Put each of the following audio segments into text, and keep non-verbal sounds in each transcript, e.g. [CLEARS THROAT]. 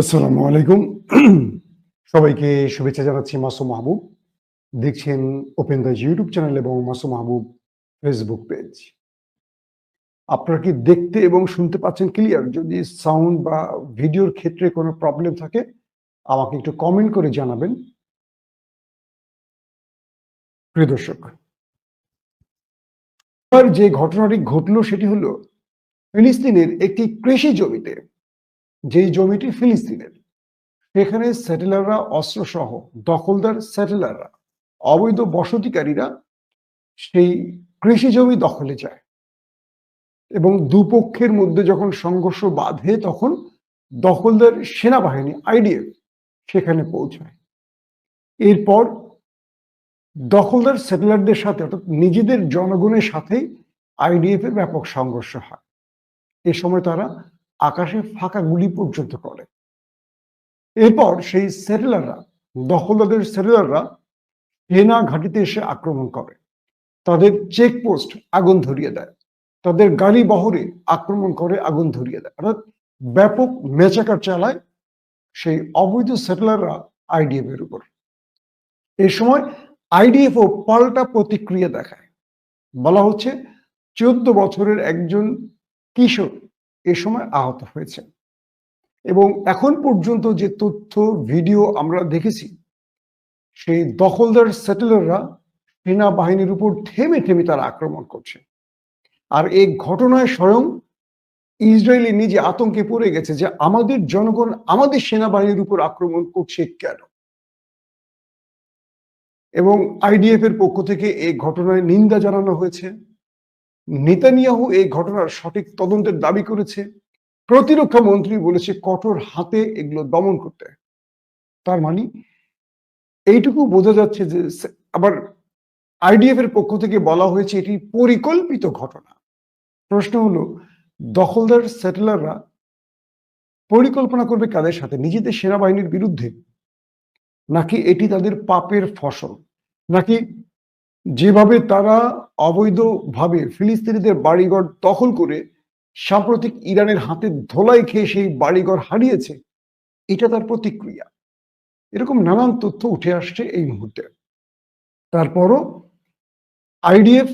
আসসালামু আলাইকুম। [CLEARS THROAT] সবাইকে শুভেচ্ছা জানাচ্ছি মাসুম মাহবুব। দেখছেন ওপেন দ্য ইউটিউব চ্যানেল এবং মাসুম মাহবুব ফেসবুক পেজ আপনারা কি দেখতে এবং শুনতে পাচ্ছেন ক্লিয়ার যদি সাউন্ড বা ভিডিওর ক্ষেত্রে কোনো প্রবলেম থাকে, আমাকে একটু কমেন্ট করে জানাবেন। প্রিয় দর্শক যে ঘটনাটি ঘটলো সেটি হলো ফিলিস্তিনের একটি কৃষি জমিতে যেই জমিটি ফিলিস্তিনের, সেখানে সেটেলাররা অস্ত্রসহ দখলদার সেটেলাররা, অবৈধ বসতিকারীরা সেই কৃষি জমি দখলে যায় এবং দুপক্ষের মধ্যে যখন সংঘর্ষ বাধে, তখন দখলদার সেনাবাহিনী, আইডিএফ, সেখানে পৌঁছায়। এরপর দখলদার সেটেলারদের সাথে, অর্থাৎ নিজেদের জনগণের সাথেই আইডিএফ এর ব্যাপক সংঘর্ষ হয়। এ সময় তারা আকাশে ফাঁকা গুলি পর্যন্ত করে। এরপর সেই সেটেলাররা দখলদারদের সেটেলাররা সেনা ঘাঁটিতে এসে আক্রমণ করে। তাদের চেকপোস্ট আগুন ধরিয়ে দেয়। তাদের গাড়ি বহরে আক্রমণ করে আগুন ধরিয়ে দেয়। অর্থাৎ ব্যাপক মেচাকার চালায় সেই অবৈধ সেটেলাররা আইডিএফ এর উপর। এই সময় আইডিএফ ও পাল্টা প্রতিক্রিয়া দেখায়। বলা হচ্ছে, চোদ্দ বছরের একজন কিশোর এ সময় আহত হয়েছে। এবং এখন পর্যন্ত যে তথ্য, ভিডিও আমরা দেখেছি, সেই দখলদার সেটেলাররা সেনাবাহিনীর উপর থেমে থেমে তারা আক্রমণ করছে। আর এই ঘটনায় স্বয়ং ইসরায়েলি নিজে আতঙ্কে পড়ে গেছে যে আমাদের জনগণ আমাদের সেনাবাহিনীর উপর আক্রমণ করছে কেন? এবং আইডিএফ এর পক্ষ থেকে এই ঘটনায় নিন্দা জানানো হয়েছে। নেতানিয়াহু এই ঘটনার সঠিক তদন্তের দাবি করেছে। প্রতিরক্ষা মন্ত্রী বলেছে, কঠোর হাতে এগুলো দমন করতে। তার মানে এইটুকু বোঝা যাচ্ছে যে আবার আইডিএফ এর পক্ষ থেকে বলা হয়েছে, এটি পরিকল্পিত ঘটনা। প্রশ্ন হলো, দখলদার সেটেলাররা পরিকল্পনা করবে কাদের সাথে? নিজেদের সেনাবাহিনীর বিরুদ্ধে? নাকি এটি তাদের পাপের ফসল? নাকি যেভাবে তারা অবৈধভাবে ফিলিস্তিনিদের বাড়িঘর দখল করে সাম্প্রতিক ইরানের হাতে ধোলাই খেয়ে সেই বাড়িঘর হারিয়েছে, এটা তার প্রতিক্রিয়া। এরকম নানান তথ্য উঠে আসছে এই মুহূর্তে। তারপরও আইডিএফ,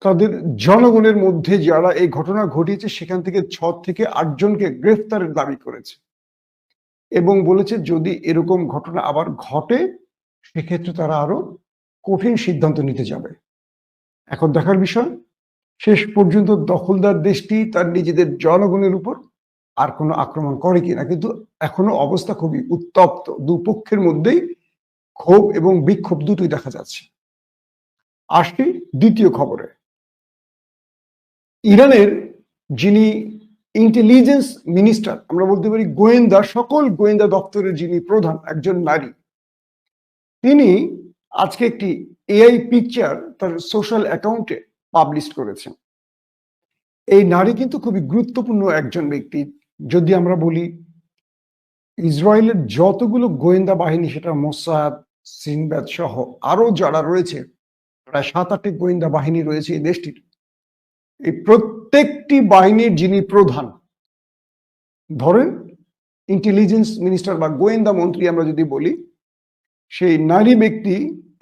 তাদের জনগণের মধ্যে যারা এই ঘটনা ঘটিয়েছে, সেখান থেকে ছ থেকে আটজনকে গ্রেফতারের দাবি করেছে। এবং বলেছে যদি এরকম ঘটনা আবার ঘটে, সেক্ষেত্রে তারা আরও কঠিন সিদ্ধান্ত নিতে যাবে। এখন দেখার বিষয়, শেষ পর্যন্ত দখলদার দেশটি তার নিজেদের জনগণের উপর আর কোনো আক্রমণ করে কিনা। কিন্তু এখনও অবস্থা খুবই উত্তপ্ত। দুপক্ষের মধ্যেই ক্ষোভ এবং বিক্ষোভ দুটোই দেখা যাচ্ছে। আসছি দ্বিতীয় খবরে। ইরানের যিনি ইন্টেলিজেন্স মিনিস্টার আমরা বলতে পারি গোয়েন্দা, সকল গোয়েন্দা দপ্তরের যিনি প্রধান, একজন নারী, তিনি আজকে একটি এআই পিকচার তার সোশ্যাল অ্যাকাউন্টে পাবলিশ করেছেন এই নারী কিন্তু খুবই গুরুত্বপূর্ণ একজন ব্যক্তি। যদি আমরা বলি, ইসরায়েলের যতগুলো গোয়েন্দা বাহিনী, সেটা মোসাদ সিনবাদ সহ আরও যারা রয়েছে, প্রায় সাত আটটি গোয়েন্দা বাহিনী রয়েছে এই দেশটির। এই প্রত্যেকটি বাহিনীর যিনি প্রধান, ধরেন ইন্টেলিজেন্স মিনিস্টার বা গোয়েন্দা মন্ত্রী আমরা যদি বলি সেই নারী ব্যক্তি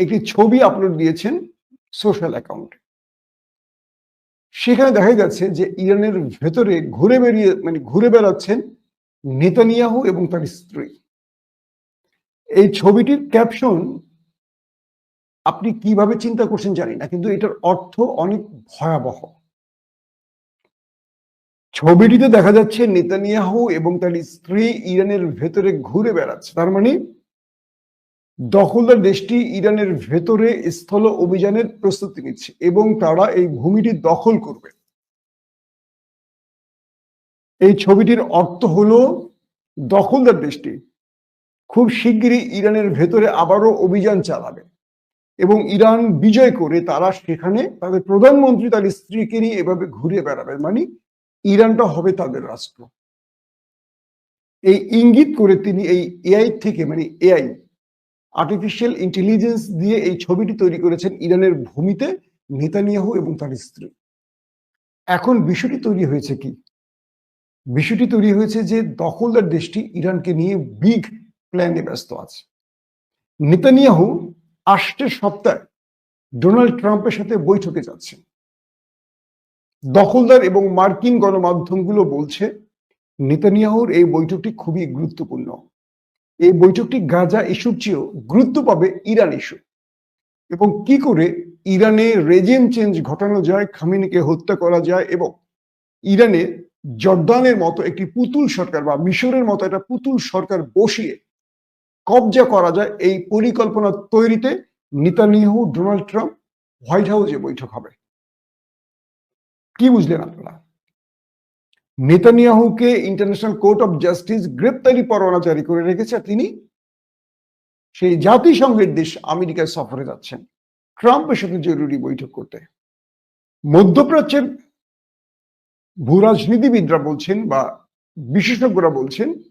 একটি ছবি আপলোড দিয়েছেন সোশ্যাল অ্যাকাউন্টে সেখানে দেখা যাচ্ছে যে ইরানের ভেতরে ঘুরে বেরিয়ে মানে ঘুরে বেড়াচ্ছেন নেতানিয়াহু এবং তার স্ত্রী। এই ছবিটির ক্যাপশন আপনি কীভাবে চিন্তা করছেন জানি না, কিন্তু এটার অর্থ অনেক ভয়াবহ। ছবিটিতে দেখা যাচ্ছে নেতানিয়াহু এবং তার স্ত্রী ইরানের ভেতরে ঘুরে বেড়াচ্ছে। তার মানে দখলদার দেশটি ইরানের ভেতরে স্থল অভিযানের প্রস্তুতি নিচ্ছে এবং তারা এই ভূমিটি দখল করবে। এই ছবিটির অর্থ হলো, দখলদার দেশটি খুব শিগগিরই ইরানের ভেতরে আবারও অভিযান চালাবে এবং ইরান বিজয় করে তারা সেখানে তাদের প্রধানমন্ত্রী তার স্ত্রীকে নিয়ে এভাবে ঘুরে বেড়াবে। মানে ইরানটা হবে তাদের রাষ্ট্র। এই ইঙ্গিত করে তিনি এই এআই থেকে মানে এআই আর্টিফিশিয়াল ইন্টেলিজেন্স দিয়ে এই ছবিটি তৈরি করেছেন ইরানের ভূমিতে নেতানিয়াহু এবং তার স্ত্রী। এখন বিষয়টি তৈরি হয়েছে কি? বিষয়টি তৈরি হয়েছে যে দখলদার দেশটি ইরানকে নিয়ে বিগ প্ল্যানে ব্যস্ত আছে। নেতানিয়াহু আষ্টের সপ্তাহে ডোনাল্ড ট্রাম্পের সাথে বৈঠকে যাচ্ছেন। দখলদার এবং মার্কিন গণমাধ্যমগুলো বলছে, নেতানিয়াহুর এই বৈঠকটি খুবই গুরুত্বপূর্ণ। এই বৈঠকটি গাজা ইস্যুর চেয়েও গুরুত্ব পাবে ইরান ইস্যু। এবং কি করে ইরানে রেজিম চেঞ্জ ঘটানো যায়, খামিনিকে হত্যা করা যায় এবং ইরানে জর্দানের মতো একটি পুতুল সরকার বা মিশরের মতো একটা পুতুল সরকার বসিয়ে কবজা করা যায় এই পরিকল্পনা তৈরিতে নেতানিয়াহু, ডোনাল্ড ট্রাম্প হোয়াইট হাউসে বৈঠক হবে। কি বুঝলেন আপনারা? নেতানিয়াহুকে ইন্টারন্যাশনাল কোর্ট অফ জাস্টিস গ্রেপ্তারি পরোয়ানা জারি করে রেখেছে তিনি সেই জাতিসংঘের দেশ আমেরিকায় সফরে যাচ্ছেন। ট্রাম্পের সাথে জরুরি বৈঠক করতে। মধ্যপ্রাচ্যের ভূরাজনীতিবিদরা বলছেন বা বিশেষজ্ঞরা বলছেন,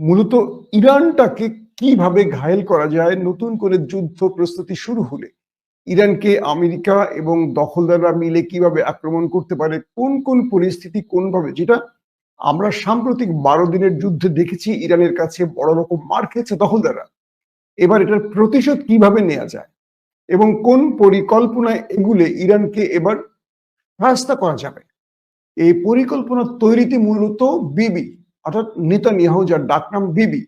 মূলত ইরানটাকে কীভাবে ঘায়েল করা যায়, নতুন করে যুদ্ধ প্রস্তুতি শুরু হলে। ইরানকে আমেরিকা এবং দখলদাররা মিলে কীভাবে আক্রমণ করতে পারে, কোন কোন পরিস্থিতি কোনভাবে, যেটা আমরা সাম্প্রতিক বারো দিনের যুদ্ধে দেখেছি ইরানের কাছে বড় রকম মার খেয়েছে দখলদাররা। এবার এটার প্রতিশোধ কীভাবে নেওয়া যায় এবং কোন পরিকল্পনায় এগুলে ইরানকে এবার রাস্তা করা যাবে? এই পরিকল্পনা তৈরিতে মূলত বিবি, অর্থাৎ নেতানিয়াহু, যার ডাকনাম বিবি,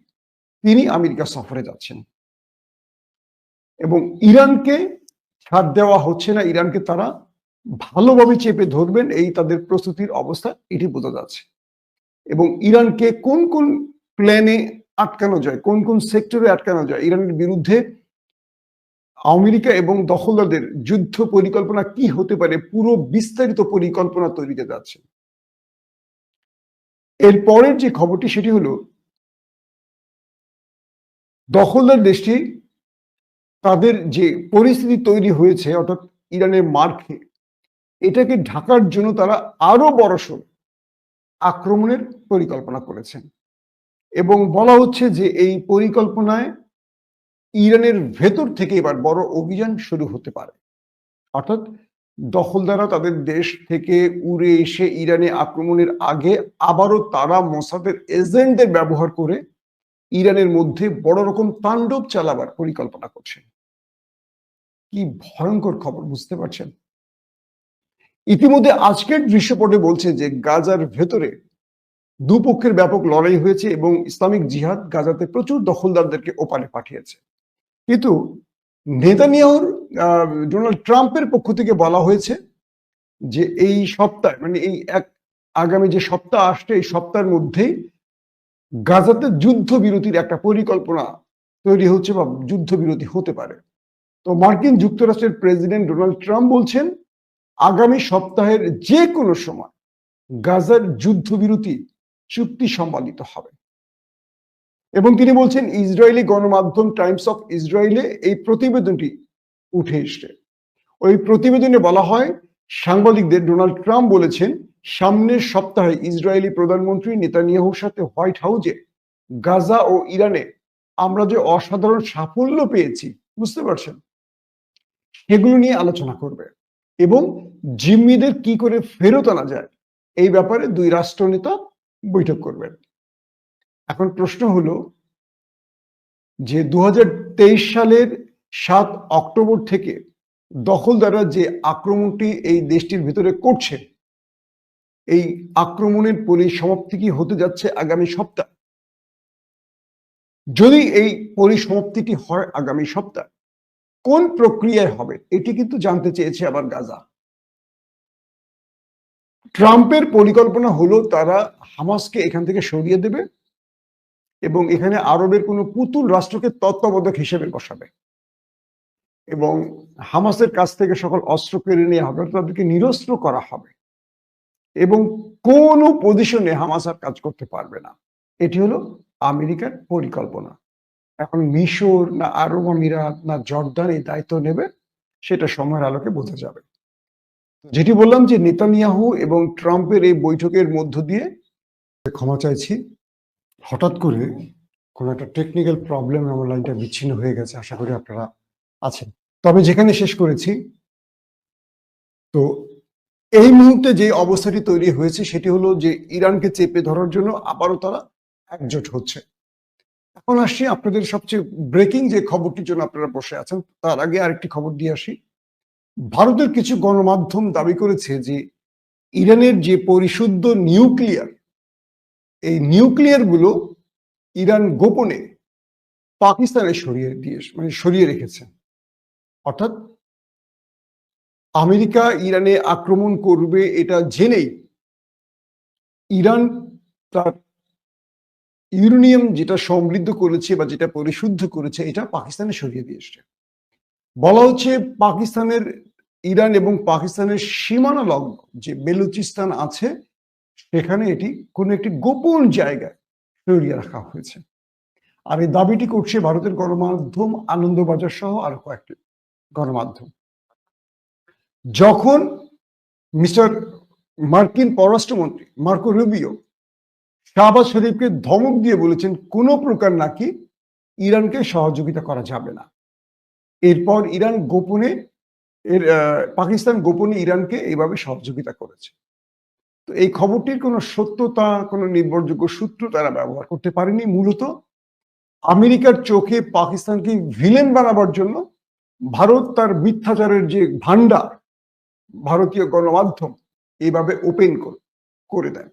তিনি আমেরিকা সফরে যাচ্ছেন। এবং ইরানকে ছাড় দেওয়া হচ্ছে না ইরানকে, তারা ভালোভাবে চেপে ধরবেন, এই তাদের প্রস্তুতির অবস্থা, এটি বোঝা যাচ্ছে। এবং ইরানকে কোন কোন প্ল্যানে আটকানো যায়, কোন কোন সেক্টরে আটকানো যায়, ইরানের বিরুদ্ধে আমেরিকা এবং দখলদারদের যুদ্ধ পরিকল্পনা কি হতে পারে, পুরো বিস্তারিত পরিকল্পনা তৈরিতে যাচ্ছে। এর পরের যে খবরটি, সেটি হলো দখলদার দেশটি তাদের যে পরিস্থিতি তৈরি হয়েছে, অর্থাৎ ইরানের মার্কে এটাকে ঢাকার জন্য তারা আরও বড়সড় আক্রমণের পরিকল্পনা করেছেন। এবং বলা হচ্ছে যে এই পরিকল্পনায় ইরানের ভেতর থেকে এবার বড় অভিযান শুরু হতে পারে। অর্থাৎ দখলদারা তাদের দেশ থেকে উড়ে এসে ইরানে আক্রমণের আগে আবারও তারা মোসাদের এজেন্টদের ব্যবহার করে ইরানের মধ্যে বড় রকম তাণ্ডব চালাবার পরিকল্পনা করছেন। কি ভয়ঙ্কর খবর, বুঝতে পারছেন? ইতিমধ্যে আজকের দৃশ্যপটে বলছে যে, গাজার ভেতরে দুপক্ষের ব্যাপক লড়াই হয়েছে এবং ইসলামিক জিহাদ গাজাতে প্রচুর দখলদারদেরকে ওপারে পাঠিয়েছে। কিন্তু নেতানিয়াহুর ডোনাল্ড ট্রাম্পের পক্ষ থেকে বলা হয়েছে যে, এই সপ্তাহে মানে এই এক আগামী যে সপ্তাহ আসছে, এই সপ্তাহের মধ্যেই গাজাতে যুদ্ধবিরতির একটা পরিকল্পনা তৈরি হচ্ছে বা যুদ্ধবিরতি হতে পারে। তো মার্কিন যুক্তরাষ্ট্রের প্রেসিডেন্ট ডোনাল্ড ট্রাম্প বলছেন, আগামী সপ্তাহের যে কোনো সময় গাজার যুদ্ধবিরতি চুক্তি সম্পাদিত হবে। এবং তিনি বলছেন, ইসরায়েলি গণমাধ্যম টাইমস অফ ইসরায়েলে এই প্রতিবেদনটি উঠে এসছে। ওই প্রতিবেদনে বলা হয়, সাংবাদিকদের ডোনাল্ড ট্রাম্প বলেছেন সামনের সপ্তাহে ইসরায়েলি প্রধানমন্ত্রী নেতানিয়াহুর সাথে হোয়াইট হাউসে, গাজা ও ইরানে আমরা যে অসাধারণ সাফল্য পেয়েছি, বুঝতে পারছেন? সেগুলো নিয়ে আলোচনা করবে। এবং জিম্মিদের কি করে ফেরত আনা যায়, এই ব্যাপারে দুই রাষ্ট্রনেতা বৈঠক করবেন। এখন প্রশ্ন হলো যে দু হাজার তেইশ সালের সাত অক্টোবর থেকে দখলদাররা যে আক্রমণটি এই দেশটির ভিতরে করছে এই আক্রমণের পরিসমাপ্তি কি হতে যাচ্ছে আগামী সপ্তাহ? যদি এই পরিসমাপ্তিটি হয় আগামী সপ্তাহ, কোন প্রক্রিয়ায় হবে? এটি কিন্তু জানতে চেয়েছে আবার গাজা। ট্রাম্পের পরিকল্পনা হলো তারা হামাসকে এখান থেকে সরিয়ে দেবে এবং এখানে আরবের কোনো পুতুল রাষ্ট্রকে তত্ত্বাবধায়ক হিসেবে বসাবে এবং হামাসের কাছ থেকে সকল অস্ত্র কেড়ে নেওয়া হবে, তাদেরকে নিরস্ত্র করা হবে। এবং কোনো পজিশনে হামাস আর কাজ করতে পারবে না। এটি হলো আমেরিকার পরিকল্পনা। এখন মিশর না আরব আমিরাত না জর্দান এই দায়িত্ব নেবে, সেটা সময়ের আলোকে বোঝা যাবে। যেটি বললাম যে নেতানিয়াহু এবং ট্রাম্পের এই বৈঠকের মধ্য দিয়ে ক্ষমা চাইছি। হঠাৎ করে কোনো একটা টেকনিক্যাল প্রবলেম আমার লাইনটা বিচ্ছিন্ন হয়ে গেছে, আশা করি আপনারা আছেন। তবে যেখানে শেষ করেছি, তো এই মুহূর্তে যে অবস্থাটি তৈরি হয়েছে, সেটি হলো যে ইরানকে চেপে ধরার জন্য আবারও তারা একজোট হচ্ছে। এখন আসছি আপনাদের সবচেয়ে ব্রেকিং যে খবরটির জন্য আপনারা বসে আছেন, তার আগে আরেকটি খবর দিয়ে আসি। ভারতের কিছু গণমাধ্যম দাবি করেছে যে ইরানের যে পরিশুদ্ধ নিউক্লিয়ার, এই নিউক্লিয়ারগুলো ইরান গোপনে পাকিস্তানে সরিয়ে দিয়ে মানে সরিয়ে রেখেছে। অর্থাৎ আমেরিকা ইরানে আক্রমণ করবে এটা জেনেই ইরান তার ইউরেনিয়াম যেটা সমৃদ্ধ করেছে বা যেটা পরিশুদ্ধ করেছে, এটা পাকিস্তানে সরিয়ে দিয়ে দিয়েছে বলা হচ্ছে পাকিস্তানের ইরান এবং পাকিস্তানের সীমানা লগ্ন যে বেলুচিস্তান আছে, সেখানে এটি কোনো একটি গোপন জায়গায় সরিয়ে রাখা হয়েছে। আর এই দাবিটি করছে ভারতের গণমাধ্যম আনন্দবাজার সহ আরও কয়েকটি গণমাধ্যম। যখন মিস্টার মার্কিন পররাষ্ট্রমন্ত্রী মার্কো রুবিও শাহবাজ শরীফকে ধমক দিয়ে বলেছেন, কোনো প্রকার নাকি ইরানকে সহযোগিতা করা যাবে না। এরপর ইরান গোপনে, এর পাকিস্তান গোপনে ইরানকে এইভাবে সহযোগিতা করেছে। তো এই খবরটির কোনো সত্যতা, কোনো নির্ভরযোগ্য সূত্র তারা ব্যবহার করতে পারেনি। মূলত আমেরিকার চোখে পাকিস্তানকে ভিলেন বানাবার জন্য ভারত তার মিথ্যাচারের যে ভান্ডার ভারতীয় গণমাধ্যম এইভাবে ওপেন করে দেয়।